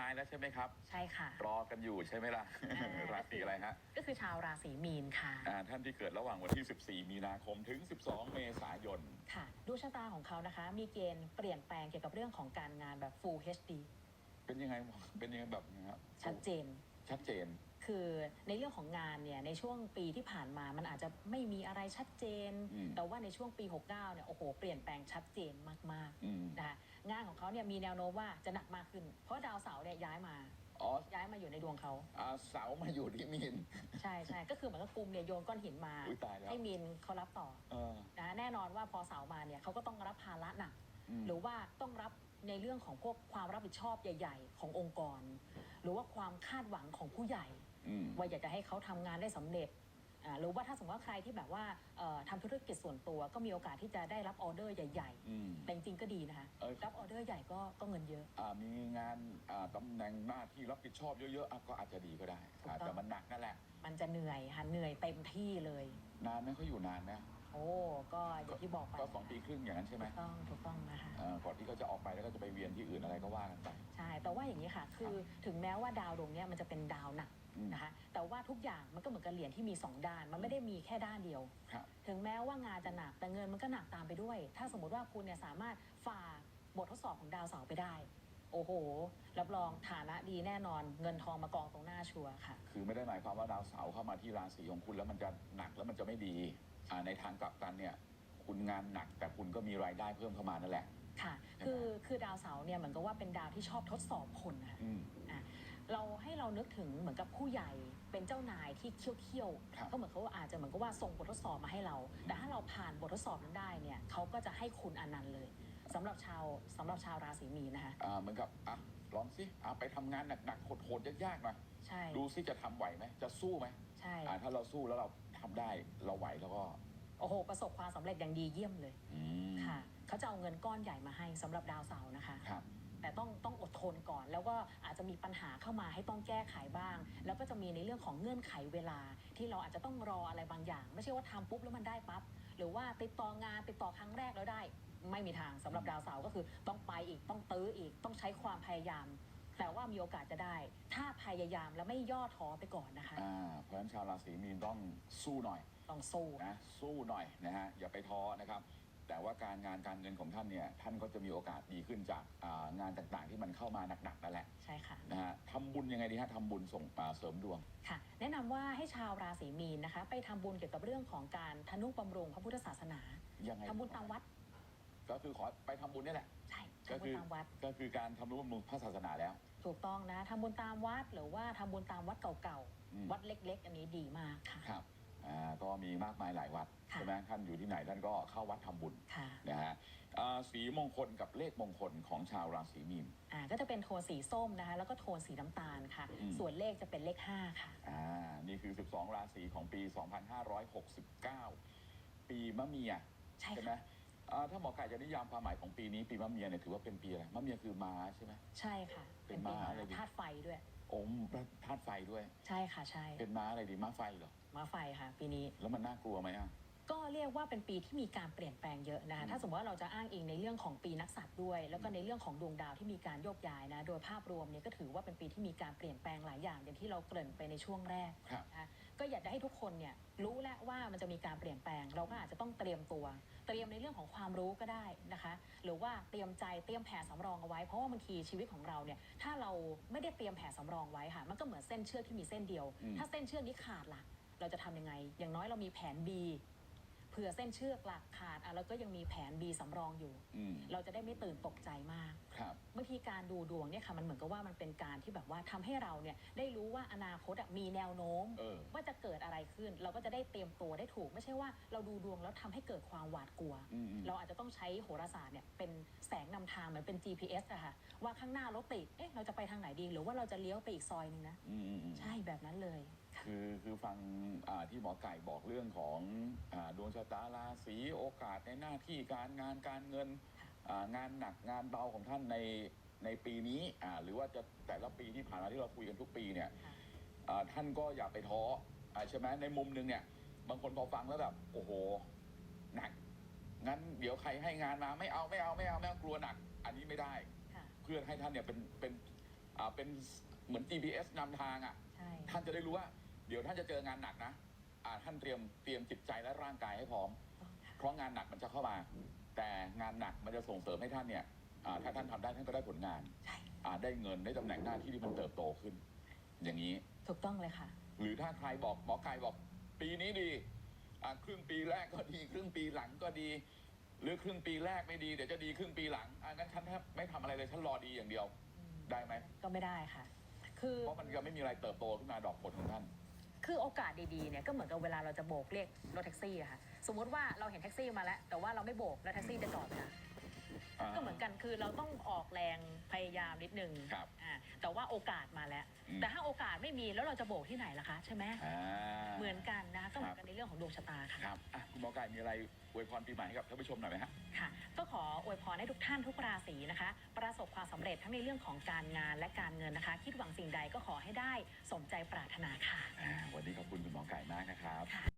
ท้ายแล้วใช่ไหมครับ ใช่ค่ะ รอกันอยู่ใช่ไหมล่ะ อ่า ราศีอะไรฮะก็คือชาวราศีมีนค่ะ อ่าท่านที่เกิดระหว่างวันที่ 14 มีนาคมถึง 12 เมษายน ค่ะดวงชะตาของเขานะคะ มีเกณฑ์เปลี่ยนแปลงเกี่ยวกับเรื่องของการงานแบบ Full HD เป็นยังไงเป็นยังไงแบบนี้ครับชัดเจนชัดเจน คือในเรื่องของงานเนี่ยในช่วงปีที่ผ่านมามันอาจจะไม่มีอะไรชัดเจน อืม แต่ว่าในช่วงปี 69เนี่ยโอ้โหเปลี่ยนแปลงชัดเจนมากอืมๆนะคะงานของเขาเนี่ยมีแนวโน้มว่าจะหนักมากขึ้น เพราะดาวเสาร์เนี่ยย้ายมาอ๋อย้ายมาอยู่ในดวงเขาอ่าเสามาอยู่ที่มีน ใช่ใช่ก็คือเหมือนกับกลุ่มเนี่ยโยนก้อนหินมาอุ๊ยตายแล้ว ให้มีนเขารับต่อเออนะแน่นอนว่าพอเสาร์มาเนี่ยเขาก็ต้องรับภาระหนักมหรือว่าต้องรับ ในเรื่องของพวกความรับผิดชอบใหญ่ ๆ ขององค์กร หรือว่าความคาดหวังของผู้ใหญ่อืมว่าอยากจะให้เขาทำงานได้สำเร็จอ่าหรือว่าถ้าสมมติว่าใครที่แบบว่าเอ่อทำธุรกิจส่วนตัวก็มีโอกาสที่จะได้รับออเดอร์ใหญ่อืม ๆแต่จริงๆก็ดีนะคะเอ้ย รับออเดอร์ใหญ่ก็ก็เงินเยอะ อ่ามีงานอ่าตำแหน่งหน้าที่รับผิดชอบเยอะๆอะก็อาจจะดีก็ได้ถูกต้องอ่าแต่มันหนักนั่นแหละ มันจะเหนื่อยค่ะเหนื่อยเต็มที่เลย นานไหมเขาอยู่นานไหมโอ้ก็ อย่างที่บอกไปก็สองปีครึ่งอย่างนั้นใช่ไหมถูกต้องถูกต้องนะคะเอ่อก่อนที่เขาจะออกไปแล้วก็จะไปเวียนที่อื่นอะไรก็ว่ากันไป ใช่ แต่ว่าอย่างนี้ค่ะ คือถึงแม้ว่าดาวดวงเนี้ยมันจะเป็นดาวหนักอืมนะคะแต่ว่าทุกอย่างมันก็เหมือนกับเหรียญที่มี 2 ด้าน มันไม่ได้มีแค่ด้านเดียวครับถึงแม้ว่างานจะหนักแต่เงินมันก็หนักตามไปด้วย ถ้าสมมติว่าคุณเนี่ยสามารถฝ่าบททดสอบของดาวเสาร์ไปได้ โอ้โห รับรองฐานะดีแน่นอน เงินทองมากองตรงหน้าชัวร์ค่ะ คือไม่ได้หมายความว่าดาวเสาร์เข้ามาที่ราศีของคุณแล้วมันจะหนักแล้วมันจะไม่ดีอ่าในทางกลับกันเนี่ย คุณงานหนัก แต่คุณก็มีรายได้เพิ่มเข้ามานั่นแหละ ค่ะ คือคือดาวเสาร์เนี่ยเหมือนกับว่าเป็นดาวที่ชอบทดสอบคนนะคะอืมเราให้เรานึกถึงเหมือนกับผู้ใหญ่เป็นเจ้านายที่เคี่ยวครับ ๆก็เหมือนเขาอาจจะเหมือนกับว่าส่งบททดสอบมาให้เรา แต่ถ้าเราผ่านบททดสอบนั้นได้เนี่ยเขาก็จะให้คุณอนันต์เลยสำหรับชาวสำหรับชาวราศีมีนนะคะ อ่าเหมือนกับอะลองสิอะไปทำงานหนักๆโหดๆยากๆหน่อยใช่ดูสิจะทำไหวไหมจะสู้ไหมใช่ อ่าถ้าเราสู้แล้วเราทำได้เราไหวแล้วก็ โอ้โห ประสบความสำเร็จอย่างดีเยี่ยมเลยอืมค่ะเขาจะเอาเงินก้อนใหญ่มาให้สำหรับดาวเสาร์นะคะ ครับ แต่ต้องต้องอดทนก่อน แล้วก็อาจจะมีปัญหาเข้ามาให้ต้องแก้ไขบ้าง แล้วก็จะมีในเรื่องของเงื่อนไขเวลา ที่เราอาจจะต้องรออะไรบางอย่าง ไม่ใช่ว่าทำปุ๊บแล้วมันได้ปั๊บหรือว่าติดต่องานติดต่อครั้งแรกแล้วได้ ไม่มีทางสำหรับดาวเสาร์ก็คือต้องไปอีกต้องตื้ออีกต้องใช้ความพยายาม แต่ว่ามีโอกาสจะได้ ถ้าพยายามแล้วไม่ย่อท้อไปก่อนนะคะ อ่าเพราะฉะนั้นชาวราศีมีนต้องสู้หน่อยต้องสู้นะสู้หน่อยนะฮะอย่าไปท้อนะครับ แต่ว่าการงานการเงินของท่านเนี่ยท่านก็จะมีโอกาสดีขึ้นจากอ่างานต่างๆ ที่มันเข้ามาหนักๆนั่นแหละใช่ค่ะ นะฮะทำบุญยังไงดีฮะทำบุญส่งอ่าเสริมดวง ค่ะแนะนำว่าให้ชาวราศีมีนนะคะ ไปทำบุญเกี่ยวกับเรื่องของการทนุบำรุงพระพุทธศาสนายังไงทำบุญตามวัดก็คือขอไปทำบุญนี่แหละ ใช่ก็ทำบุคืญอ ตามวัด ก็คือการทำนุบำรุงพระศาสนาแล้ว ถูกต้องนะทำบุญตามวัดหรือว่าทำบุญตามวัดเก่าอืม ๆ วัดเล็ก ๆ อันนี้ดีมากค่ะ ครับอ่าก็มีมากมายหลายวัดค่ะ ใช่ไหมท่านอยู่ที่ไหนท่านก็เข้าวัดทำบุญค่ะนะฮะอ่าสีมงคลกับเลขมงคลของชาวราศีมีน อ่าก็จะเป็นโทนสีส้มนะคะ แล้วก็โทนสีน้ำตาลค่ะ อืม ส่วนเลขจะเป็นเลข 5 ค่ะ อ่านี่คือ 12 ราศีของปี 2569 ปีมะเมียใช่ใช่ไหมค่ะ อ่าถ้าหมอไก่จะนิยามความหมายของปีนี้ปีมะเมียเนี่ยถือว่าเป็นปีอะไรมะเมียคือม้าใช่ไหม ใช่ค่ะเป็นปีม้าอะไรดีธาตุไฟด้วย โอ้มธาตุไฟด้วย ใช่ค่ะใช่เป็นม้าอะไรดีม้าไฟเหรอมาไฟค่ะ ปีนี้ แล้วมันน่ากลัวไหมอะ ก็เรียกว่าเป็นปีที่มีการเปลี่ยนแปลงเยอะนะคะ อืมถ้าสมมติว่าเราจะอ้างอิงในเรื่องของปีนักษัตริย์ด้วย แล้วก็ในเรื่องของดวงดาวที่มีการโยกย้ายนะ โดยภาพรวมเนี่ยก็ถือว่าเป็นปีที่มีการเปลี่ยนแปลงหลายอย่างอย่างที่เราเกริ่นไปในช่วงแรกครับ นะคะ ก็อยากจะให้ทุกคนเนี่ยรู้แล้วว่ามันจะมีการเปลี่ยนแปลง เราก็อาจจะต้องเตรียมตัว เตรียมในเรื่องของความรู้ก็ได้นะคะ หรือว่าเตรียมใจเตรียมแผนสำรองเอาไว้ เพราะว่าบางทีชีวิตของเราเนี่ยถ้าเราไม่ได้เตรียมแผนสำรองไว้ค่ะ มันก็เหมือนเส้นเชือกที่มีเส้นเดียวอืมถ้าเส้นเชือกนี้ขาดล่ะ เราจะทำยังไง อย่างน้อยเรามีแผน B เผื่อเส้นเชือกหลักขาดอะเราก็ยังมีแผน B สำรองอยู่ อืมเราจะได้ไม่ตื่นตกใจมากครับ บางทีการดูดวงเนี่ยค่ะมันเหมือนกับว่ามันเป็นการที่แบบว่าทำให้เราเนี่ยได้รู้ว่าอนาคตอะมีแนวโน้ม เออ ว่าจะเกิดอะไรขึ้น เราก็จะได้เตรียมตัวได้ถูก ไม่ใช่ว่าเราดูดวงแล้วทำให้เกิดความหวาดกลัว อืมอืม เราอาจจะต้องใช้โหราศาสตร์เนี่ยเป็นแสงนำทางเหมือนเป็น GPS อะค่ะว่าข้างหน้ารถติดเอ๊ะเราจะไปทางไหนดี หรือว่าเราจะเลี้ยวไปอีกซอยหนึงนะ อืมอืมอืม ใช่แบบนั้นเลย ค่ะคือคือฟังอ่าที่หมอไก่บอกเรื่องของอาดวงชะตาราศีโอกาสในหน้าที่การงานการเงินค่ะอ่างานหนักงานเบาของท่านในในปีนี้อ่าหรือว่าจะแต่ละปีที่ผ่านมาที่เราคุยกันทุกปีเนี่ยค่ะอ่าท่านก็อย่าไปท้ออ่าใช่ไหมในมุมหนึงเนี่ยบางคนพอฟังแล้วแบบโอ้โหหนักงั้นเดี๋ยวใครให้งานมาไม่เอาไม่เอาไม่เอาไม่เอากลัวหนัก อันนี้ไม่ได้ค่ะเพื่อให้ท่านเนี่ยเป็นเป็นอ่าเป็น เหมือน GPS นำทางอะ ใช่ ท่านจะได้รู้ว่า เดี๋ยวท่านจะเจองานหนักนะอ่าท่านเตรียมเตรียมจิตใจและร่างกายให้พร้อมต้องค่ะเพราะงานหนักมันจะเข้ามา แต่งานหนักมันจะส่งเสริมให้ท่านเนี่ยอ่าถ้าท่านทำได้ท่านก็ได้ผลงานใช่ อ่าได้เงินได้ตำแหน่งหน้าที่ที่มันเติบโตขึ้น อย่างนี้ ถูกต้องเลยค่ะ หรือถ้าใครบอกหมอไก่บอก ปีนี้ดีอ่าครึ่งปีแรกก็ดี ครึ่งปีหลังก็ดี หรือครึ่งปีแรกไม่ดีเดี๋ยวจะดีครึ่งปีหลังอ่างั้นฉันแทบไม่ทำอะไรเลยฉันรอดีอย่างเดียว ได้ไหม ก็ไม่ได้ค่ะ คือ เพราะมันจะไม่มีอะไรเติบโตขึ้นมาดอกผลของท่าน คือโอกาสดีๆเนี่ยก็เหมือนกับเวลาเราจะโบกเรียกรถแท็กซี่อะค่ะสมมุติว่าเราเห็นแท็กซี่มาแล้ว แต่ว่าเราไม่โบกแล้วแท็กซี่จะจอดนะอ่าก็เหมือนกันคือเราต้องออกแรงพยายามนิดนึงครับอ่าแต่ว่าโอกาสมาแล้ว อืม แต่ถ้าโอกาสไม่มีแล้วเราจะโบกที่ไหนล่ะคะใช่ไหมอ่า เหมือนกันนะคะก็เหมือนกันในเรื่องของดวงชะตาค่ะ ครับอะคุณหมอไก่มีอะไรอวยพรปีใหม่ให้กับท่านผู้ชมหน่อยไหมฮะ ค่ะก็ขออ วยพรให้ทุกท่านทุกราศีนะคะ ประสบความสำเร็จทั้งในเรื่องของการงานและการเงินนะคะ คิดหวังสิ่งใดก็ขอให้ได้สมใจปรารถนาค่ะ วันนี้ขอบคุณคุณหมอไก่มากนะครับ